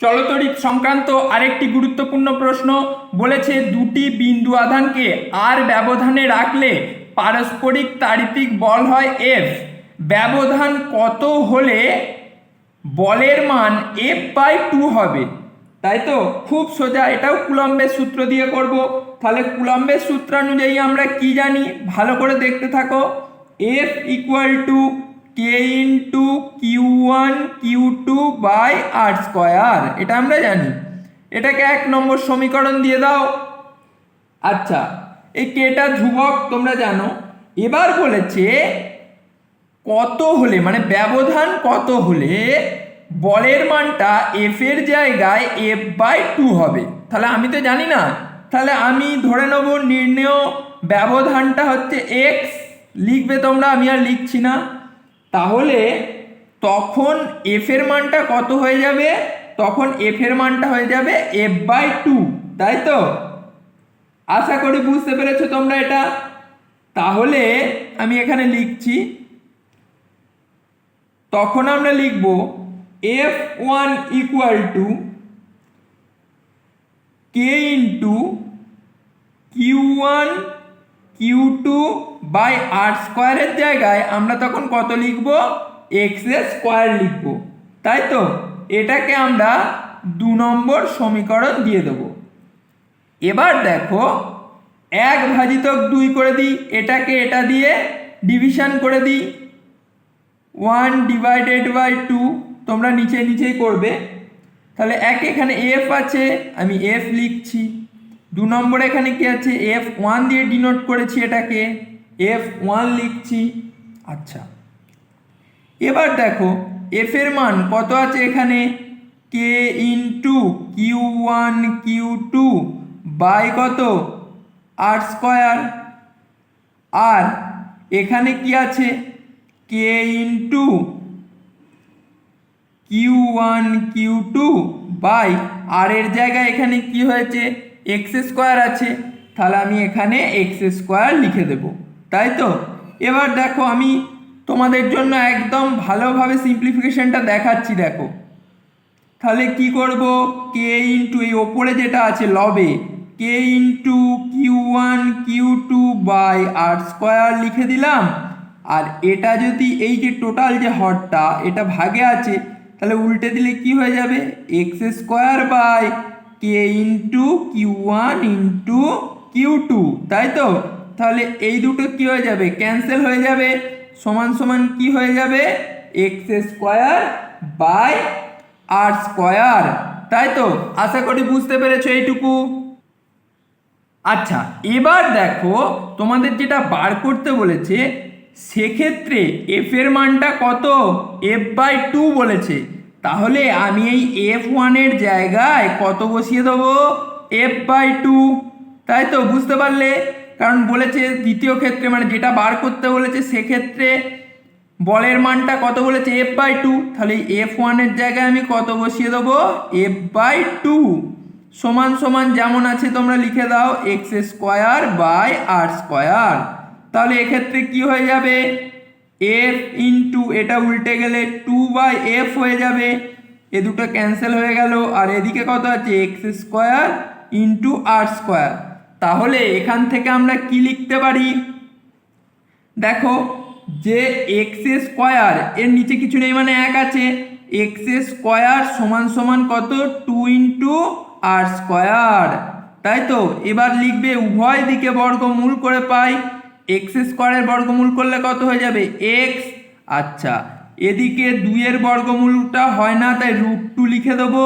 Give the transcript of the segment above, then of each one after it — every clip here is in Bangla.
চলতরিৎ সংক্রান্ত আরেকটি গুরুত্বপূর্ণ প্রশ্ন বলেছে দুটি বিন্দু আধানকে আর ব্যবধানে রাখলে পারস্পরিক তাড়িতিক বল হয় এফ ব্যবধান কত হলে বলের মান এফ বাই টু হবে? তাই তো? খুব সোজা, এটাও কুলম্বের সূত্র দিয়ে করব। তাহলে কুলম্বের সূত্রানুযায়ী আমরা কি জানি? ভালো করে দেখতে থাকো। F equal to K into Q one Q two by R square এটা আমরা জানি। এটাকে এক নম্বর সমীকরণ দিয়ে দাও। আচ্ছা এই কেটা ধ্রুবক তোমরা জানো। এবার বলেছে কত হলে মানে ব্যবধান কত হলে বলের মানটা এফ এর জায়গায় এফ বাই টু হবে। তাহলে আমি তো জানি না। তাহলে আমি ধরে নেব নির্ণেয় ব্যবধানটা হচ্ছে এক্স লিখবে তোমরা, আমি আর লিখছি না। তাহলে তখন এফ এর মানটা কত হয়ে যাবে? তখন এফ এর মানটা হয়ে যাবে এফ বাই টু তাই তো? আশা করি বুঝতে পেরেছ তোমরা এটা? তাহলে আমি এখানে লিখছি, তখন আমরা লিখব F one equal to K into Q one Q two by R স্কোয়ারের জায়গায় আমরা তখন কত লিখব? এক্সের স্কোয়ার লিখব। তাই তো? এটাকে আমরা দু নম্বর সমীকরণ দিয়ে দেবো। এবার দেখো, এক ভাজিতক দুই করে দিই, এটাকে এটা দিয়ে ডিভিশন করে দিই। ওয়ান ডিভাইডেড বাই টু তোমরা নিচে নিচেই করবে। তাহলে এক এখানে এফ আছে, আমি এফ লিখছি। দু নম্বর এখানে কি আছে? এফ ওয়ান দিয়ে ডিনোট করেছি এটাকে। এফ ওয়ান লিখছি। আচ্ছা। এবার দেখো এফ এর মান কত আছে এখানে? K into Q one Q two by কত? আর স্কোয়ার আর এখানে কি আছে? K into Q one Q two by R এর জায়গায় এখানে কি হয়েছে? এক্স স্কোয়ার আছে, তাহলে আমি এখানে এক্স স্কোয়ার লিখে দেব। তাই তো? এবার দেখো, আমি তোমাদের জন্য একদম ভালোভাবে সিম্পলিফিকেশনটা দেখাচ্ছি, দেখো। তাহলে কি করব? কে ইন্টু এই ওপরে যেটা আছে লবে K into Q one Q two by R square লিখে দিলাম। আর এটা যদি এই যে টোটাল যে হরটা, এটা ভাগে আছে, তাহলে উল্টে দিলে কি হয়ে যাবে? X square by K into Q one into Q two তাই তো? তাহলে এই দুটো কি হয়ে যাবে? ক্যান্সেল হয়ে যাবে। সমান সমান কি হয়ে যাবে? X square by R square তাই তো? আশা করি বুঝতে পেরেছ এইটুকু। আচ্ছা এবার দেখো, তোমাদের যেটা বার করতে বলেছে, সেক্ষেত্রে এফ এর মানটা কত? এফ বাই টু বলেছে। তাহলে আমি এই এফ ওয়ানের জায়গায় কত বসিয়ে দেবো? এফ বাই টু তাই তো, বুঝতে পারলে? কারণ বলেছে দ্বিতীয় ক্ষেত্রে মানে যেটা বার করতে বলেছে সেক্ষেত্রে বলের মানটা কত বলেছে? এফ বাই টু তাহলে এফ ওয়ানের জায়গায় আমি কত বসিয়ে দেবো? এফ বাই টু সমান সমান যেমন আছে তোমরা লিখে দাও X square by R square তাহলে এক্ষেত্রে কি হয়ে যাবে? এফ ইন্টু এটা উল্টে গেলে টু বাই এফ হয়ে যাবে। এ দুটো ক্যান্সেল হয়ে গেল। আর এদিকে কত আছে? X square into R square তাহলে এখান থেকে আমরা কি লিখতে পারি? দেখো, যে এক্স স্কোয়ার এর নিচে কিছু নেই মানে এক আছে। এক্স স্কোয়ার সমান সমান কত? টু ইন্টু আর স্কোয়ার তাই তো? এবার লিখবে উভয় দিকে বর্গমূল করে পাই। এক্স স্কোয়ারের বর্গমূল করলে কত হয়ে যাবে? এক্স। আচ্ছা এদিকে দুইয়ের বর্গমূলটা হয় না, তাই রুট টু লিখে দেবো।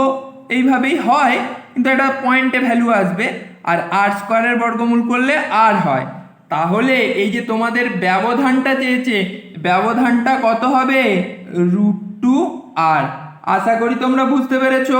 এইভাবেই হয়, কিন্তু একটা পয়েন্টে ভ্যালু আসবে। আর আর স্কোয়ারের বর্গমূল করলে আর হয়। তাহলে এই যে তোমাদের ব্যবধানটা চেয়েছে, ব্যবধানটা কত হবে? রুট টু আর। আশা করি তোমরা বুঝতে পেরেছ।